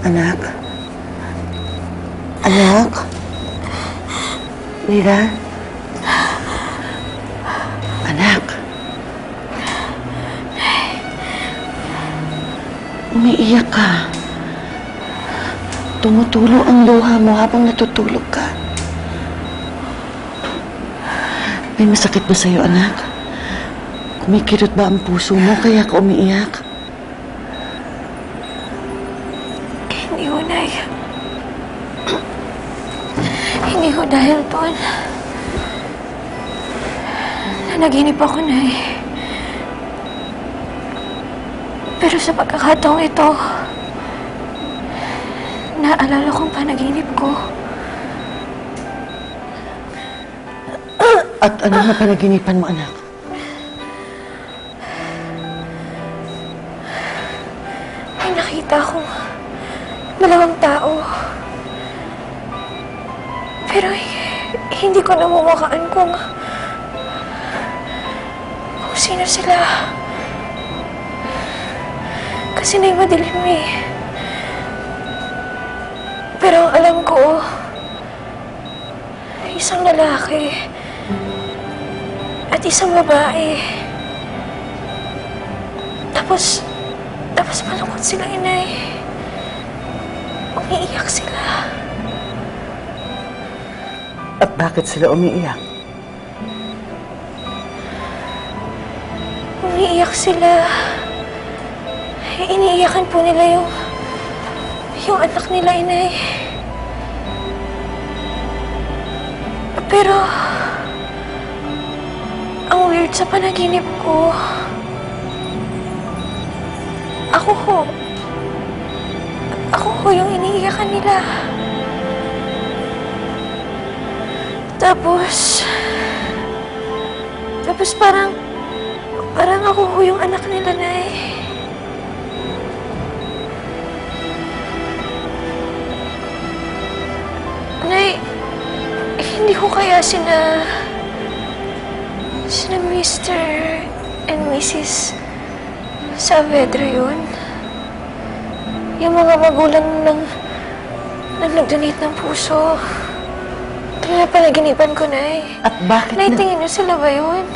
Anak? Anak? Lira? Anak? Umiiyak ka. Tumutulo ang luha mo habang natutulog ka. May masakit ba sa'yo, anak? Kumikirot ba ang puso mo kaya ka umiiyak? Hindi ho, Nay. Hindi ho dahil doon. Nanaginip ako, Nay. Pero sa pagkakataong ito, naalala kong panaginip ko. At ano nga panaginipan mo, anak? May nakita akong dalawang tao. Pero hindi ko namamakaan kung kung sino sila. Kasi na madilim eh. Pero alam ko, isang lalaki at isang babae. Tapos, tapos malungkot sila, inay. Umiiyak sila. At bakit sila umiiyak? Umiiyak sila. Iniiyakan po nila yung... yung anak nila, inay. Pero... ang weird sa panaginip ko... Ako ho. Ako ho yung iniiyakan nila. Tapos... Tapos parang... Parang ako ho yung anak nila, Nay. Nay, hindi ko kaya sina... Sina Mr. and Mrs. Saavedra yun. Yung mga magulang ng... nag-donate ng puso. Kaya pala ginipan ko, Nay. At bakit Nay, na... tingin niyo sila ba yun?